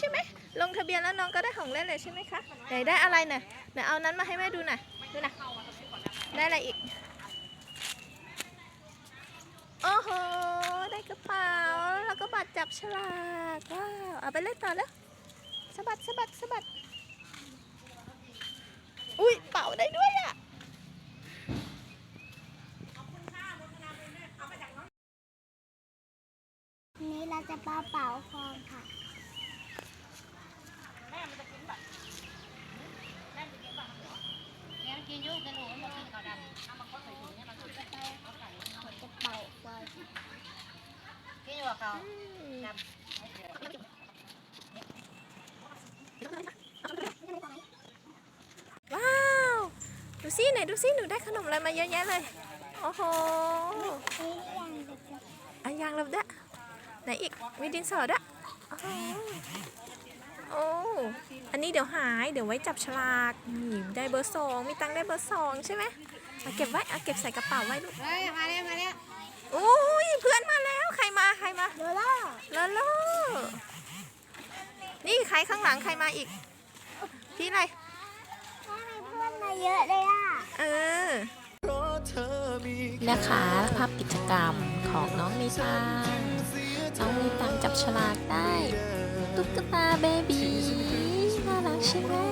ใช่ไหมลงทะเบียนแล้วน้องก็ได้ของเล่นเลยใช่ไหมคะไหนได้อะไรน่ะไหนเอานั้นมาให้แม่ดูหน่อยดูนะได้อะไรอีกโอ้โหได้กระเป๋าแล้วก็บัตรจับฉลากว้าวเอาไปเล่นต่อแล้วสะบัดสะบัดสะบัดอุ้ยเป่าได้ด้วยอะนี้เราจะเป่าเป๋าคองค่ะ เนี่ย กินยุ่งกันหนูมากินข้าวดำเอามาก็ใส่ถุงเนี่ยมากินจะไปจะเป่าคองค่ะกินอยู่กับเขาดำว้าว ดูสิไหนดูสิหนูได้ขนมอะไรมาเยอะแยะเลย โอ้โหอันยางลบด้วยไหนอีกมีดินสอด้วยโอ้โห เดี๋ยวหาย เดี๋ยวไว้จับฉลากนี่ได้เบอร์สองมีตังค์ได้เบอร์สองใช่ไหมเอาเก็บไว้เอาเก็บใส่กระเป๋าไว้ลูกเฮ้ยมาแล้วมาแล้วโอ้ยเพื่อนมาแล้วใครมาใครมาโดล่าลาล่านี่ใครข้างหลังใครมาอีก พี่อะไรทำไมเพื่อนมาเยอะเลยอะเออนะคะภาพกิจกรรมของน้องมีตังน้องมีตังจับฉลากได้ตุ๊กตาเบบี 心爱。